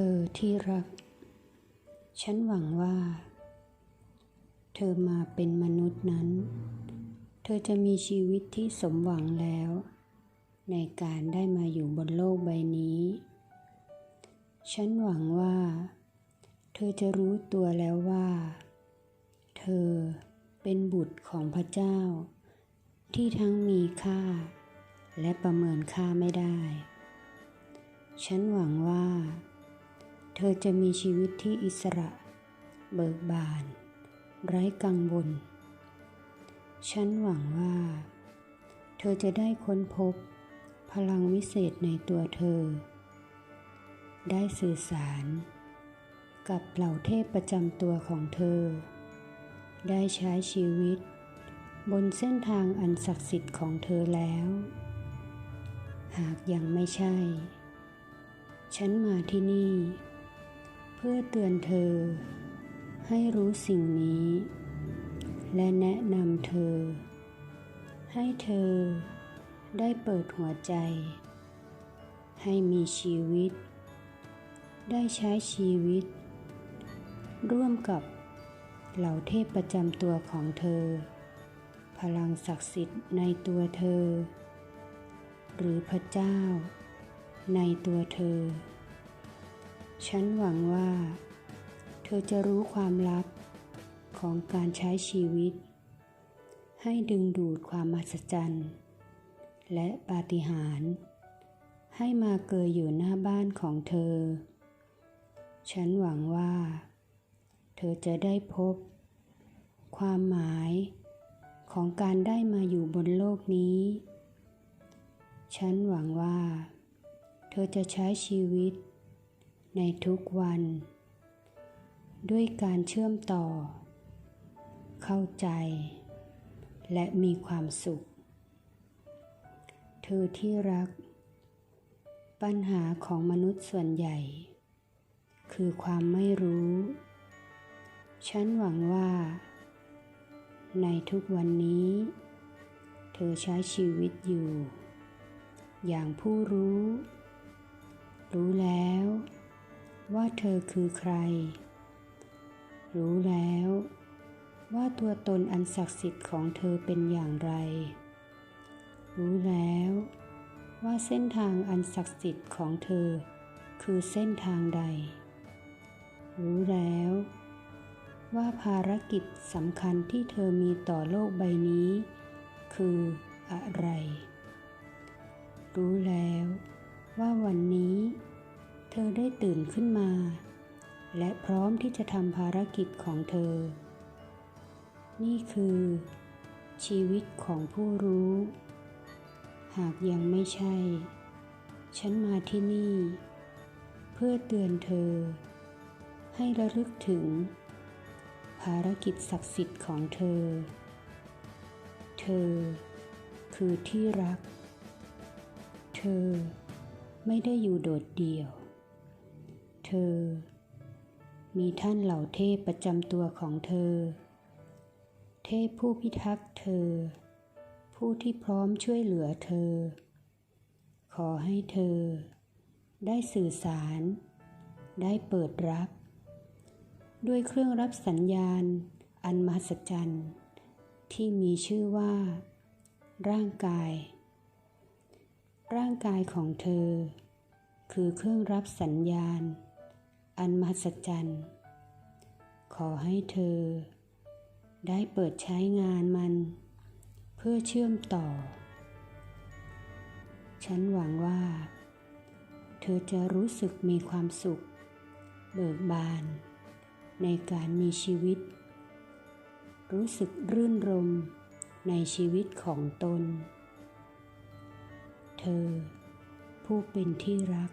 ธอที่รัก ฉันหวังว่า เธอมาเป็นมนุษย์นั้น เธอจะมีชีวิตที่สมหวังแล้ว ในการได้มาอยู่บนโลกใบนี้ ฉันหวังว่า เธอจะรู้ตัวแล้วว่า เธอเป็นบุตรของพระเจ้า ที่ทั้งมีค่า และประเมินค่าไม่ได้ ฉันหวังว่า เธอจะมีชีวิตที่อิสระ เบิกบาน ไร้กังวล ฉันหวังว่า เธอจะได้ค้นพบ พลังวิเศษในตัวเธอ ได้สื่อสาร กับเหล่าเทพประจำตัวของเธอ ได้ใช้ชีวิต บนเส้นทางอันศักดิ์สิทธิ์ของเธอแล้ว หากยังไม่ใช่ ฉันมาที่นี่ พื่อเตือนเธอ ให้รู้สิ่งนี้ และแนะนำเธอ ให้เธอได้เปิดหัวใจ ให้มีชีวิต ได้ใช้ชีวิต ร่วมกับเหล่าเทพประจำตัวของเธอ พลังศักดิ์สิทธิ์ในตัวเธอ หรือพระเจ้าในตัวเธอ ฉันหวังว่า เธอจะรู้ความลับของการใช้ชีวิต ให้ดึงดูดความมหัศจรรย์ และปาฏิหาริย์ให้มาเกยอยู่หน้าบ้านของเธอ ฉันหวังว่า เธอจะได้พบ ความหมายของการได้มาอยู่บนโลกนี้ ฉันหวังว่า เธอจะใช้ชีวิต ในทุกวัน ด้วยการเชื่อมต่อ เข้าใจ และมีความสุข เธอที่รัก ปัญหาของมนุษย์ส่วนใหญ่ คือความไม่รู้ ฉันหวังว่า ในทุกวันนี้ เธอใช้ชีวิตอยู่ อย่างผู้รู้ รู้แล้ว ว่าเธอคือใคร รู้แล้วว่าตัวตนอันศักดิ์สิทธิ์ของเธอเป็นอย่างไร รู้แล้วว่าเส้นทางอันศักดิ์สิทธิ์ของเธอ คือเส้นทางใด รู้แล้ว ว่าภารกิจสำคัญที่เธอมีต่อโลกใบนี้ คืออะไร รู้แล้ว ตื่นขึ้นมา และพร้อมที่จะทำภารกิจของเธอ นี่คือ ชีวิตของผู้รู้ หากยังไม่ใช่ ฉันมาที่นี่ เพื่อเตือนเธอ ให้ระลึกถึง ภารกิจศักดิ์สิทธิ์ของเธอ เธอ คือที่รัก เธอไม่ได้อยู่โดดเดี่ยว เธอ มีท่านเหล่าเทพประจำตัวของเธอ เทพผู้พิทักษ์เธอ ผู้ที่พร้อมช่วยเหลือเธอ ขอให้เธอ ได้สื่อสาร ได้เปิดรับ ด้วยเครื่องรับสัญญาณ อันมหัศจรรย์ ที่มีชื่อว่า ร่างกาย ร่างกายของเธอคือเครื่องรับสัญญาณ อันมหัศจรรย์ ขอให้เธอ ได้เปิดใช้งานมัน เพื่อเชื่อมต่อ ฉันหวังว่า เธอจะรู้สึกมีความสุข เบิกบาน ในการมีชีวิต รู้สึกรื่นรมในชีวิตของตน เธอผู้เป็นที่รัก